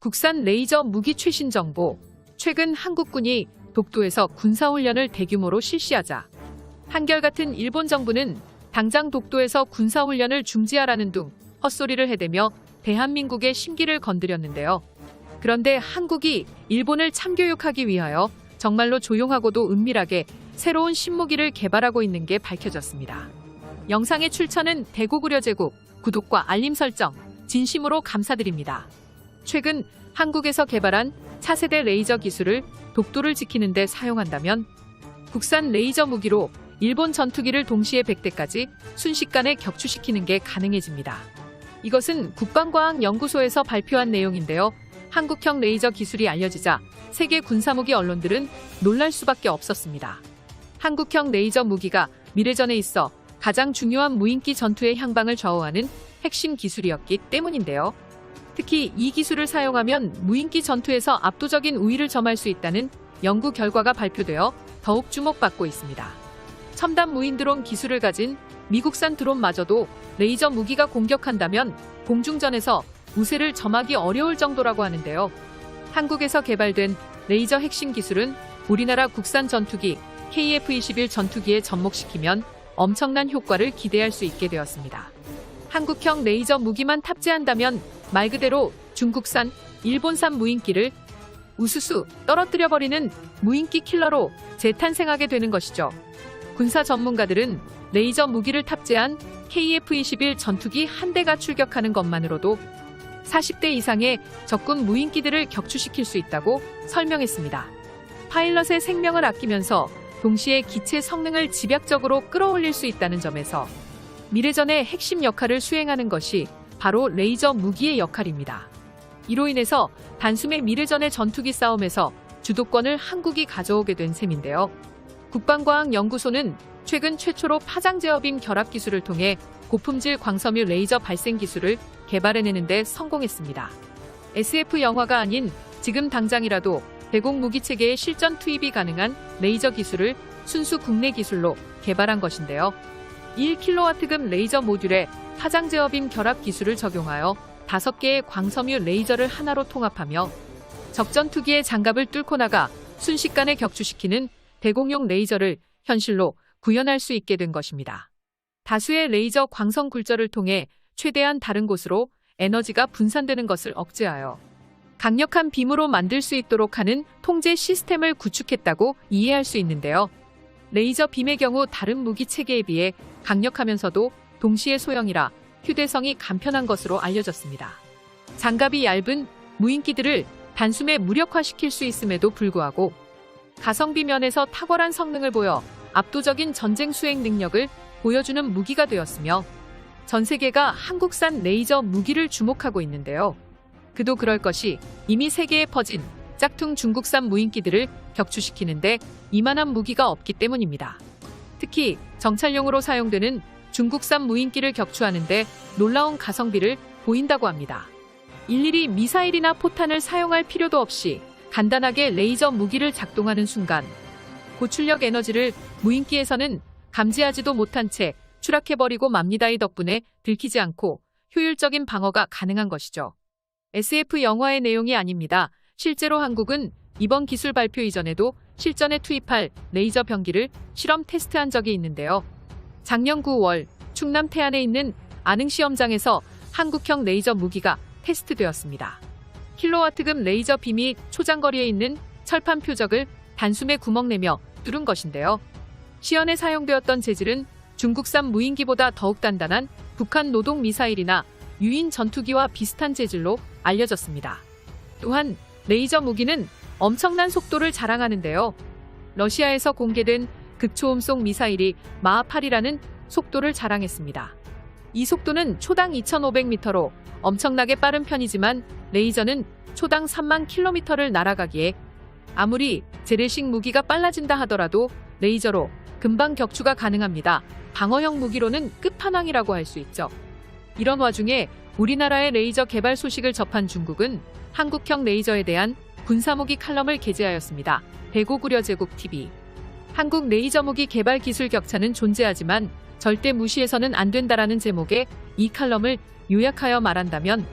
국산 레이저 무기 최신 정보. 최근 한국군이 독도에서 군사훈련을 대규모로 실시하자 한결같은 일본 정부는 당장 독도에서 군사훈련을 중지하라는 둥 헛소리를 해대며 대한민국의 심기를 건드렸는데요. 그런데 한국이 일본을 참교육하기 위하여 정말로 조용하고도 은밀하게 새로운 신무기를 개발하고 있는 게 밝혀졌습니다. 영상의 출처는 대구구려제국 구독과 알림 설정 진심으로 감사드립니다. 최근 한국에서 개발한 차세대 레이저 기술을 독도를 지키는 데 사용한다면 국산 레이저 무기로 일본 전투기를 동시에 100대까지 순식간에 격추시키는 게 가능해집니다. 이것은 국방과학연구소에서 발표한 내용인데요. 한국형 레이저 기술이 알려지자 세계 군사무기 언론들은 놀랄 수밖에 없었습니다. 한국형 레이저 무기가 미래전에 있어 가장 중요한 무인기 전투의 향방을 좌우하는 핵심 기술이었기 때문인데요. 특히 이 기술을 사용하면 무인기 전투에서 압도적인 우위를 점할 수 있다는 연구 결과가 발표되어 더욱 주목받고 있습니다. 첨단 무인 드론 기술을 가진 미국산 드론마저도 레이저 무기가 공격한다면 공중전에서 우세를 점하기 어려울 정도라고 하는데요. 한국에서 개발된 레이저 핵심 기술은 우리나라 국산 전투기 KF-21 전투기에 접목시키면 엄청난 효과를 기대할 수 있게 되었습니다. 한국형 레이저 무기만 탑재한다면 말 그대로 중국산, 일본산 무인기를 우수수 떨어뜨려버리는 무인기 킬러로 재탄생하게 되는 것이죠. 군사 전문가들은 레이저 무기를 탑재한 KF-21 전투기 한 대가 출격하는 것만으로도 40대 이상의 적군 무인기들을 격추시킬 수 있다고 설명했습니다. 파일럿의 생명을 아끼면서 동시에 기체 성능을 집약적으로 끌어올릴 수 있다는 점에서 미래전의 핵심 역할을 수행하는 것이 바로 레이저 무기의 역할입니다. 이로 인해서 단숨에 미래전의 전투기 싸움에서 주도권을 한국이 가져오게 된 셈인데요. 국방과학연구소는 최근 최초로 파장제어빔 결합 기술을 통해 고품질 광섬유 레이저 발생 기술을 개발해내는 데 성공했습니다. SF 영화가 아닌 지금 당장이라도 대공 무기 체계에 실전 투입이 가능한 레이저 기술을 순수 국내 기술로 개발한 것인데요. 1kW급 레이저 모듈에 파장 제어빔 결합 기술을 적용하여 5개의 광섬유 레이저를 하나로 통합하며 적전 투기의 장갑을 뚫고 나가 순식간에 격추시키는 대공용 레이저를 현실로 구현할 수 있게 된 것입니다. 다수의 레이저 광선 굴절을 통해 최대한 다른 곳으로 에너지가 분산되는 것을 억제하여 강력한 빔으로 만들 수 있도록 하는 통제 시스템을 구축했다고 이해할 수 있는데요. 레이저 빔의 경우 다른 무기 체계에 비해 강력하면서도 동시에 소형이라 휴대성이 간편한 것으로 알려졌습니다. 장갑이 얇은 무인기들을 단숨에 무력화시킬 수 있음에도 불구하고 가성비 면에서 탁월한 성능을 보여 압도적인 전쟁 수행 능력을 보여주는 무기가 되었으며 전 세계가 한국산 레이저 무기를 주목하고 있는데요. 그도 그럴 것이 이미 세계에 퍼진 짝퉁 중국산 무인기들을 격추시키는데 이만한 무기가 없기 때문입니다. 특히 정찰용으로 사용되는 중국산 무인기를 격추하는데 놀라운 가성비를 보인다고 합니다. 일일이 미사일이나 포탄을 사용할 필요도 없이 간단하게 레이저 무기를 작동하는 순간 고출력 에너지를 무인기에서는 감지하지도 못한 채 추락해버리고 맙니다. 이 덕분에 들키지 않고 효율적인 방어가 가능한 것이죠. SF 영화의 내용이 아닙니다. 실제로 한국은 이번 기술 발표 이전에도 실전에 투입할 레이저 병기를 실험 테스트한 적이 있는데요. 작년 9월 충남 태안에 있는 안흥 시험장에서 한국형 레이저 무기가 테스트되었습니다. 킬로와트급 레이저 빔이 초장거리에 있는 철판 표적을 단숨에 구멍 내며 뚫은 것인데요. 시연에 사용되었던 재질은 중국산 무인기보다 더욱 단단한 북한 노동 미사일이나 유인 전투기와 비슷한 재질로 알려졌습니다. 또한 레이저 무기는 엄청난 속도를 자랑하는데요. 러시아에서 공개된 극초음속 미사일이 마하8이라는 속도를 자랑했습니다. 이 속도는 초당 2,500m로 엄청나게 빠른 편이지만 레이저는 초당 3만 킬로미터를 날아가기에 아무리 재래식 무기가 빨라진다 하더라도 레이저로 금방 격추가 가능합니다. 방어형 무기로는 끝판왕이라고 할 수 있죠. 이런 와중에 우리나라의 레이저 개발 소식을 접한 중국은 한국형 레이저에 대한 군사무기 칼럼을 게재하였습니다. 배고구려 제국 TV 한국 레이저 무기 개발 기술 격차는 존재하지만 절대 무시해서는 안 된다라는 제목의 이 칼럼을 요약하여 말한다면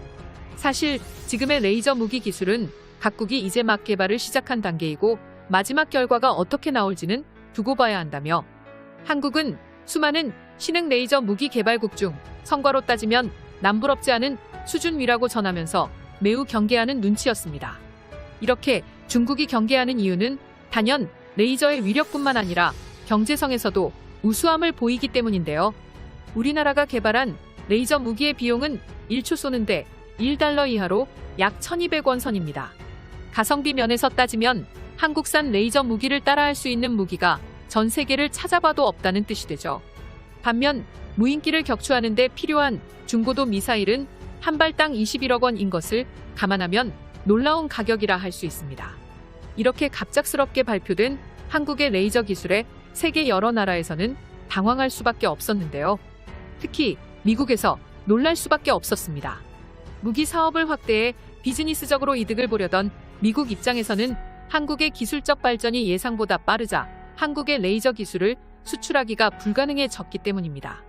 사실 지금의 레이저 무기 기술은 각국이 이제 막 개발을 시작한 단계이고 마지막 결과가 어떻게 나올지는 두고 봐야 한다며 한국은 수많은 신흥 레이저 무기 개발국 중 성과로 따지면 남부럽지 않은 수준 위라고 전하면서 매우 경계하는 눈치였습니다. 이렇게 중국이 경계하는 이유는 단연 레이저의 위력뿐만 아니라 경제성에서도 우수함을 보이기 때문인데요. 우리나라가 개발한 레이저 무기의 비용은 1초 쏘는데 1달러 이하로 약 1200원 선입니다. 가성비 면에서 따지면 한국산 레이저 무기를 따라할 수 있는 무기가 전 세계를 찾아봐도 없다는 뜻이 되죠. 반면 무인기를 격추하는 데 필요한 중고도 미사일은 한 발당 21억 원인 것을 감안하면 놀라운 가격이라 할 수 있습니다. 이렇게 갑작스럽게 발표된 한국의 레이저 기술에 세계 여러 나라에서는 당황할 수밖에 없었는데요. 특히 미국에서 놀랄 수밖에 없었습니다. 무기 사업을 확대해 비즈니스적으로 이득을 보려던 미국 입장에서는 한국의 기술적 발전이 예상보다 빠르자 한국의 레이저 기술을 수출하기가 불가능해졌기 때문입니다.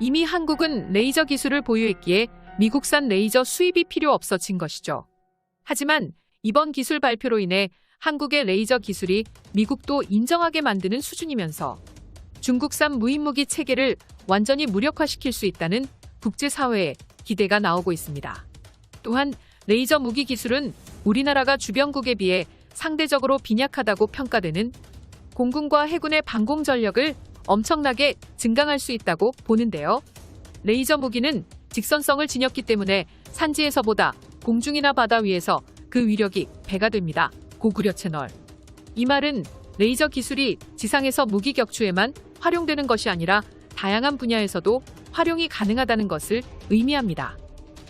이미 한국은 레이저 기술을 보유했기에 미국산 레이저 수입이 필요 없어진 것이죠. 하지만 이번 기술 발표로 인해 한국의 레이저 기술이 미국도 인정하게 만드는 수준이면서 중국산 무인무기 체계를 완전히 무력화시킬 수 있다는 국제사회에 기대가 나오고 있습니다. 또한 레이저 무기 기술은 우리나라가 주변국에 비해 상대적으로 빈약하다고 평가되는 공군과 해군의 방공 전력을 엄청나게 증강할 수 있다고 보는데요. 레이저 무기는 직선성을 지녔기 때문에 산지에서보다 공중이나 바다 위에서 그 위력이 배가 됩니다. 고구려 채널. 이 말은 레이저 기술이 지상에서 무기 격추에만 활용되는 것이 아니라 다양한 분야에서도 활용이 가능하다는 것을 의미합니다.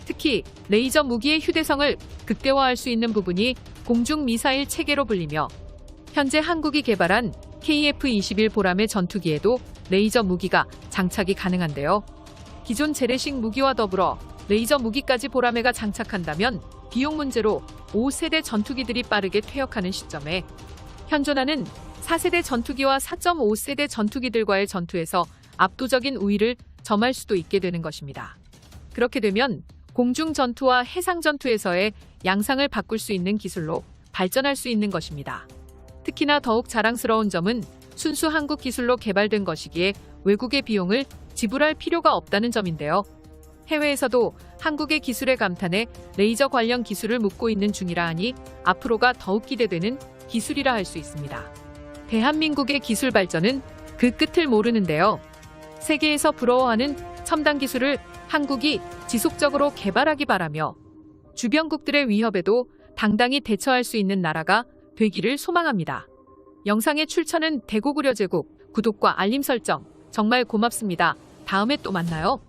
특히 레이저 무기의 휴대성을 극대화할 수 있는 부분이 공중 미사일 체계로 불리며 현재 한국이 개발한 KF-21 보람의 전투기에도 레이저 무기가 장착이 가능한데요. 기존 재래식 무기와 더불어 레이저 무기까지 보라매가 장착한다면 비용 문제로 5세대 전투기들이 빠르게 퇴역하는 시점에 현존하는 4세대 전투기와 4.5세대 전투기들과의 전투에서 압도적인 우위를 점할 수도 있게 되는 것입니다. 그렇게 되면 공중 전투와 해상 전투에서의 양상을 바꿀 수 있는 기술로 발전할 수 있는 것입니다. 특히나 더욱 자랑스러운 점은 순수 한국 기술로 개발된 것이기에 외국의 비용을 지불할 필요가 없다는 점인데요. 해외에서도 한국의 기술에 감탄해 레이저 관련 기술을 묻고 있는 중이라 하니 앞으로가 더욱 기대되는 기술이라 할 수 있습니다. 대한민국의 기술 발전은 그 끝을 모르는데요. 세계에서 부러워하는 첨단 기술을 한국이 지속적으로 개발하기 바라며 주변국들의 위협에도 당당히 대처할 수 있는 나라가 되기를 소망합니다. 영상의 출처는 대고구려 제국 구독과 알림 설정 정말 고맙습니다. 다음에 또 만나요.